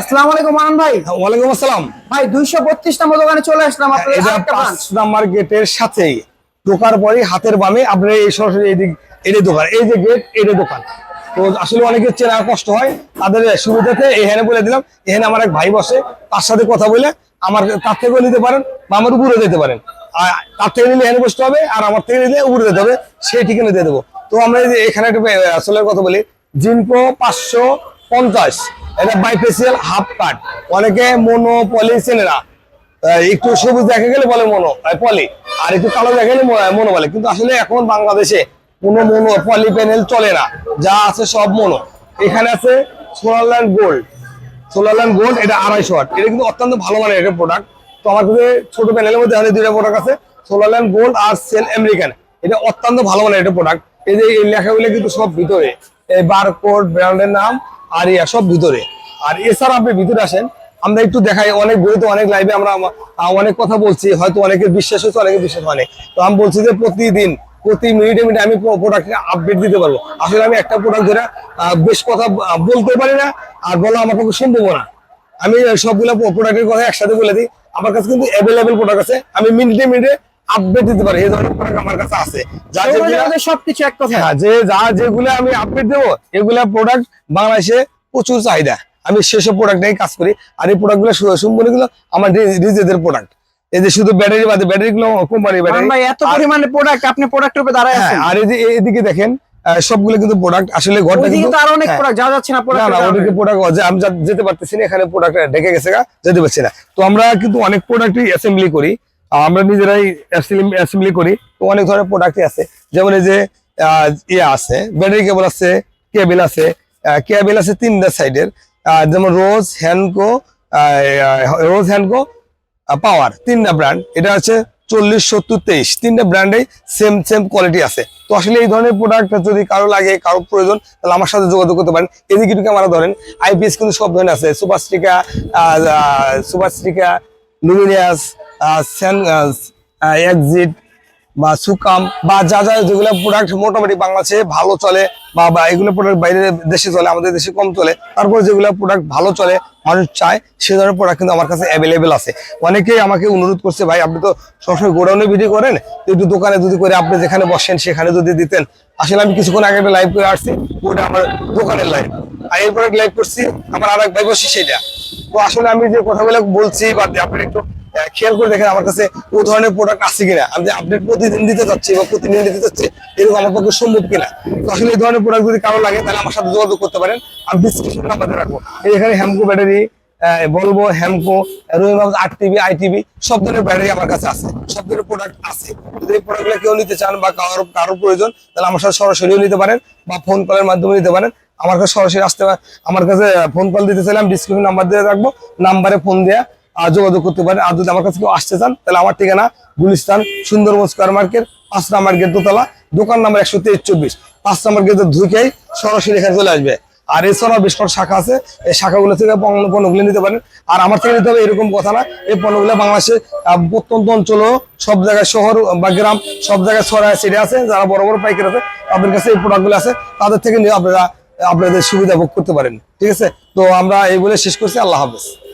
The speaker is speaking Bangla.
আসসালামু আলাইকুম মান ভাই। ওয়ালাইকুম আসসালাম। ভাই দুইশো বত্রিশ নম্বর দোকানে চলে আসলাম আপনাদের এটা পাঁচ। নাম্বার গেটের সাথেই। ঢোকার পরে হাতের বামে আপনার এই সরাসরি এই এটাই দোকান। এই যে গেট এটাই দোকান। তো আসলে অনেকের চেনা কষ্ট হয় তাদের সুবিধাতে এখানে বলে দিলাম এখানে আমার এক ভাই বসে তার সাথে কথা বলে আমার তার থেকেও নিতে পারেন বা আমার উপরে যেতে পারেন। আর তার থেকে নিলে এখানে বসতে হবে আর আমার থেকে নিলে উপরে যেতে হবে সেই ঠিকানা দিয়ে দেবো। তো আমরা এই যে এখানে একটা আসলে কথা বলি জিনকো পাঁচশো পঞ্চাশ। এটা বাইফেসিয়াল হাফ কাট অনেকে মনো পলি আহ, একটু সবুজ দেখা গেলে বলে মনো পলি আর একটু কালো দেখা গেলে মনো বলে। কিন্তু আসলে এখন বাংলাদেশে কোনো মনো পলি প্যানেল চলে না। যা আছে সব মনো এখানে আছে সোলারল্যান্ড গোল্ড সোলারল্যান্ড গোল্ড এটা আড়াইশো আট। এটা কিন্তু অত্যন্ত ভালো মানের একটা প্রোডাক্ট তো আমার কাছে ছোট প্যানেলের মধ্যে এখানে দুইটা প্রোডাক্ট আছে সোলারল্যান্ড গোল্ড আর সেল আমেরিকান এটা অত্যন্ত ভালো মানের একটা প্রোডাক্ট এই যে এই লেখাগুলো কিন্তু সব ভিতরে। এই বারকোড ব্র্যান্ডের নাম আর ইয়া সব ভিতরে। আর এছাড়া আপনি ভিতরে আসেন, আমরা একটু দেখাই, অনেক বইতে অনেক লাইভে আমরা অনেক কথা বলছি, হয়তো অনেকের বিশ্বাস হচ্ছে অনেকের বিশ্বাস হয় তো আমি বলছি যে প্রতিদিন, প্রতি মিনিটে মিনিটে আমি প্রোডাক্ট আপডেট দিতে পারব। আসলে আমি একটা প্রোডাক্ট ধরে বেশ কথা বলতে পারি না, আর বলা আমার পক্ষে সম্ভব না। আমি সবগুলো প্রোডাক্টের কথা একসাথে বলে দিই। আমার কাছে কিন্তু অ্যাভেলেবেল প্রোডাক্ট আছে। আমি মিনিটে মিনিটে আপডেট দিতে পারি এই ধরনের প্রোডাক্ট আমার কাছে আছে। যা যেগুলা- সবকিছু এক কথা হ্যাঁ যে যা যেগুলো আমি আপডেট দেবো এগুলা প্রোডাক্ট বাংলাদেশে প্রচুর চাহিদা। আমি সেসব প্রোডাক্ট নিয়ে কাজ করি আর এই প্রোডাক্টগুলো আমার নিজেদের প্রোডাক্ট এই যে শুধু ব্যাটারি বাদে ব্যাটারি গুলো কোম্পানি ব্যাটারি এত পরিমাণে প্রোডাক্ট আপনি প্রোডাক্টের উপরে দাঁড়ায় হ্যাঁ আছেন। আর এই যে এদিকে দেখেন সবগুলো কিন্তু প্রোডাক্ট আসলে ঘরটা কিন্তু আরও অনেক হ্যাঁ। প্রোডাক্ট যা যাচ্ছে না প্রোডাক্ট না ওদিকে প্রোডাক্ট আমি যেতে পারতেছি না এখানে প্রোডাক্ট ঢেকে গেছে যেতে পারছি না। তো আমরা কিন্তু অনেক প্রোডাক্টই অ্যাসেম্বলি করি। আমরা নিজেরাই অ্যাসেম্বলি করি। তো অনেক ধরনের প্রোডাক্টই আছে। যেমন এই যে ইয়ে আছে ব্যাটারি কেবল আছে কেবল আছে কেবল আছে তিনটা সাইডের যেমন রোজ হ্যান্ডকো রোজ হ্যান্ডকো পাওয়ার তিনটা ব্র্যান্ড এটা হচ্ছে চল্লিশ, সত্তর, তেইশ। তিনটা ব্র্যান্ডে সেম সেম কোয়ালিটি আছে। তো আসলে এই ধরনের প্রোডাক্ট যদি কারও লাগে, কারও প্রয়োজন, তাহলে আমার সাথে যোগাযোগ করতে পারেন। এদিকে ক্যামেরা ধরেন। আইপিএস কিন্তু সব ধরনের আছে। সুপারস্টিকা সুপারস্টিকা লুমিনিয়াস এক্সিট বা সুকাম বা যা যা যেগুলো প্রোডাক্ট মোটামুটি বাংলাদেশে ভালো চলে বা এগুলো প্রোডাক্ট বাইরে দেশে চলে, আমাদের দেশে কম চলে, তারপর যেগুলো প্রোডাক্ট ভালো চলে, মানুষ চায়, সে ধরনের প্রোডাক্ট কিন্তু আমার কাছে অ্যাভেলেবেল আছে। অনেকেই আমাকে অনুরোধ করছে, ভাই, আপনি তো সবসময় গোডাউনে ভিডিও করেন? একটু দোকানে যদি করে আপনি যেখানে বসেন, সেখানে যদি দিতেন। আসলে আমি কিছুক্ষণ আগে একটা লাইভ করে আসছি, ওটা আমার দোকানের লাইভ আর এরপর লাইভ করছি, আমার আর এক ভাই বসছি সেটা। তো আসলে আমি যে কথাগুলো বলছি, বা আপনি একটু খেয়াল করে দেখেন আমার কাছে ও ধরনের প্রোডাক্ট আছে কিনা। আমি আপডেট প্রতিদিন দিতে যাচ্ছি বা প্রতিদিন দিতে যাচ্ছি, এরকম আমার পক্ষে সম্ভব কিনা। আসলে এই ধরনের প্রোডাক্ট যদি কারও লাগে, তাহলে আমার সাথে যোগাযোগ করতে পারেন। আমি ডিসক্রিপশন নাম্বারে রাখব। এখানে হ্যামকো ব্যাটারি বলব হ্যামকো রুইমাস আট টিভি আই টিভি সব ধরনের ব্যাটারি আমার কাছে আছে। সব ধরনের প্রোডাক্ট আছে। যদি এই প্রোডাক্টগুলো কেউ নিতে চান বা কারও কারও প্রয়োজন, তাহলে আমার সাথে সরাসরিও নিতে পারেন বা ফোন কলের মাধ্যমে নিতে পারেন। আমার কাছে সরাসরি আসতে আমার কাছে ফোন কল দিতে চাইলে আমি ডিসক্রিপশন নাম্বার দিয়ে রাখব। নাম্বারে ফোন দেওয়া যোগাযোগ করতে পারেন। আর যদি আমার কাছে কেউ আসতে চান, তাহলে আমার ঠিকানা গুলিস্তান, সুন্দরবন স্কোয়ার মার্কেট, পাঁচ নাম্বার গেট দোতলা, দোকান নাম্বার একশো তেইশ, চব্বিশ। পাঁচ নাম্বার গেটে সরাসরি এখানে চলে আসবে। আর এছাড়াও বেশ কটা শাখা আছে, এই শাখাগুলো থেকে পণ্য- পণ্যগুলো নিতে পারেন। আর আমার থেকে নিতে হবে এরকম কথা না, এই পণ্যগুলো বাংলাদেশে প্রত্যন্ত অঞ্চলও সব জায়গায়, শহর বা গ্রাম, সব জায়গায় ছড়ায় ছিটে আছে। যারা বড় বড় পাইকার আছে, তাদের কাছে এই প্রোডাক্টগুলো আছে। তাদের থেকে নিয়ে আপনারা, আপনাদের সুবিধা ভোগ করতে পারেন। ঠিক আছে? তো আমরা এই বলে শেষ করছি। আল্লাহ হাফেজ।